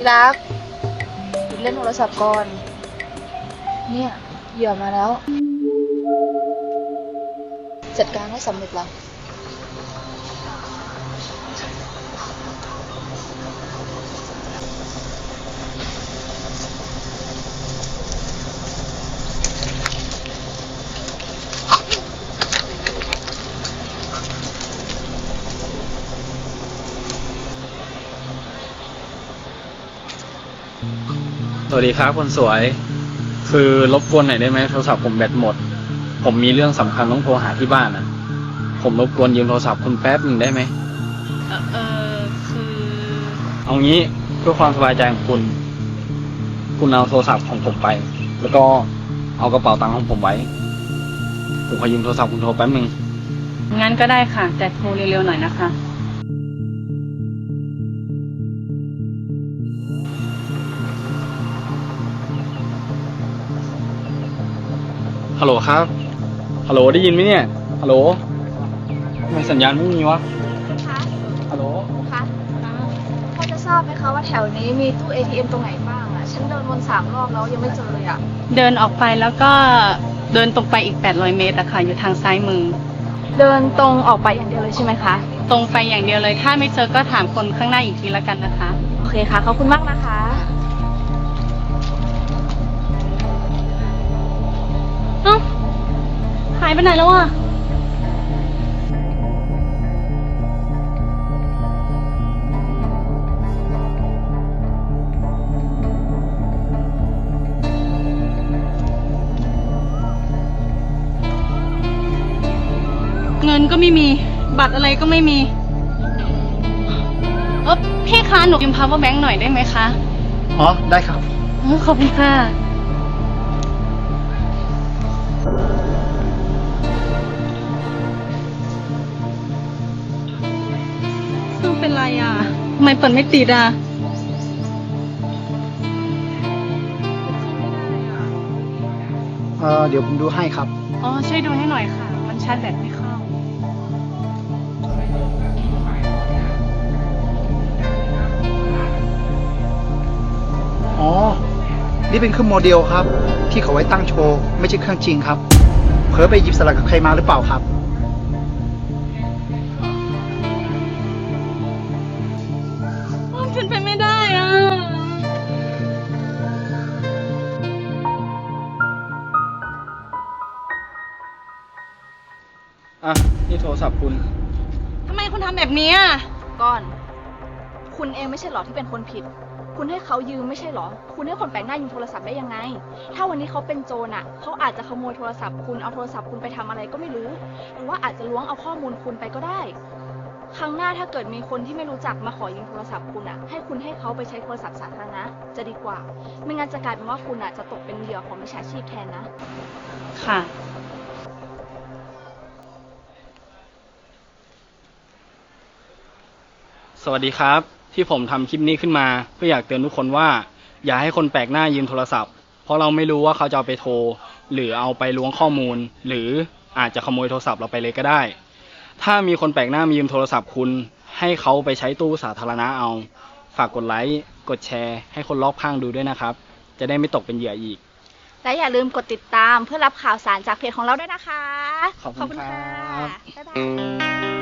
ที่รักหยุดเล่นโทรศัพท์ก่อน เนี่ยเหยื่อมาแล้ว จัดการให้สำเร็จละ สวัสดีครับคนสวย คือรบกวนหน่อยได้ไหมโทรศัพท์ผมแบตหมด ผมมีเรื่องสำคัญต้องโทรหาที่บ้านนะผมรบกวนยืมโทรศัพท์คุณแป๊บหนึ่งได้ไหมเออเออคือเอางี้เพื่อความสบายใจของคุณ คุณเอาโทรศัพท์ของผมไป แล้วก็เอากระเป๋าตังค์ของผมไว้ ผมขอยืมโทรศัพท์คุณโทรแป๊บหนึ่งงั้นก็ได้ค่ะ แต่โทรเร็วๆหน่อยนะคะ ฮัลโหลครับ ฮัลโหลได้ยินไหมเนี่ย ฮัลโหลทำไมสัญญาณไม่มีวะ คะฮัลโหล คะพอจะทราบไหมคะว่าแถวนี้มีตู้ ATM ตรงไหนบ้างอะฉันเดินวนสามรอบแล้วยังไม่เจอเลยอะเดินออกไปแล้วก็เดินตรงไปอีก 800 เมตรอะค่ะ อยู่ทางซ้ายมือ เดินตรงออกไปอย่างเดียวเลยใช่ไหมคะ ตรงไปอย่างเดียวเลย ถ้าไม่เจอก็ถามคนข้างหน้าอีกทีละกันนะคะ โอเคค่ะ ขอบคุณมากนะคะ ไปไหนแล้วอะเงินก็ไม่มี บัตรอะไรก็ไม่มี เออพี่คะหนูยืม power bank หน่อยได้ไหมคะ อ๋อ ได้ครับเออขอบคุณค่ะ องเป็นไรอะทำไมเปิดไม่ติดอะเออเดี๋ยวผมดูให้ครับ อ๋อ ช่วยดูให้หน่อยค่ะ มันชาร์จแบตไม่เข้า อ๋อ นี่เป็นเครื่องโมเดลครับ ที่เขาไว้ตั้งโชว์ ไม่ใช่เครื่องจริงครับ เผลอไปหยิบสลักกับใครมาหรือเปล่าครับ อะ นี่โทรศัพท์คุณ ทำไมคุณทำแบบนี้อะก่อน คุณเองไม่ใช่หรอที่เป็นคนผิด คุณให้เขายืมไม่ใช่หรอ คุณให้คนแปลกหน้ายืมโทรศัพท์ได้ยังไง ถ้าวันนี้เขาเป็นโจรอะ เขาอาจจะขโมยโทรศัพท์คุณ เอาโทรศัพท์คุณไปทำอะไรก็ไม่รู้ หรือว่าอาจจะล้วงเอาข้อมูลคุณไปก็ได้ ครั้งหน้าถ้าเกิดมีคนที่ไม่รู้จักมาขอยืมโทรศัพท์คุณอะ ให้คุณให้เขาไปใช้โทรศัพท์สาธารณะจะดีกว่า ไม่งั้นจะกลายเป็นว่าคุณอะจะตกเป็นเหยื่อของมิจฉาชีพแทนนะ ค่ะ สวัสดีครับ ที่ผมทำคลิปนี้ขึ้นมาเพื่ออยากเตือนทุกคนว่า อย่าให้คนแปลกหน้ายืมโทรศัพท์ เพราะเราไม่รู้ว่าเขาจะเอาไปโทร หรือเอาไปล้วงข้อมูล หรืออาจจะขโมยโทรศัพท์เราไปเลยก็ได้ ถ้ามีคนแปลกหน้ามายืมโทรศัพท์คุณ ให้เขาไปใช้ตู้สาธารณะเอา ฝากกดไลค์กดแชร์ ให้คนรอบข้างดูด้วยนะครับ จะได้ไม่ตกเป็นเหยื่ออีก และอย่าลืมกดติดตามเพื่อรับข่าวสารจากเพจของเราด้วยนะคะขอบคุณครับบ๊ายบาย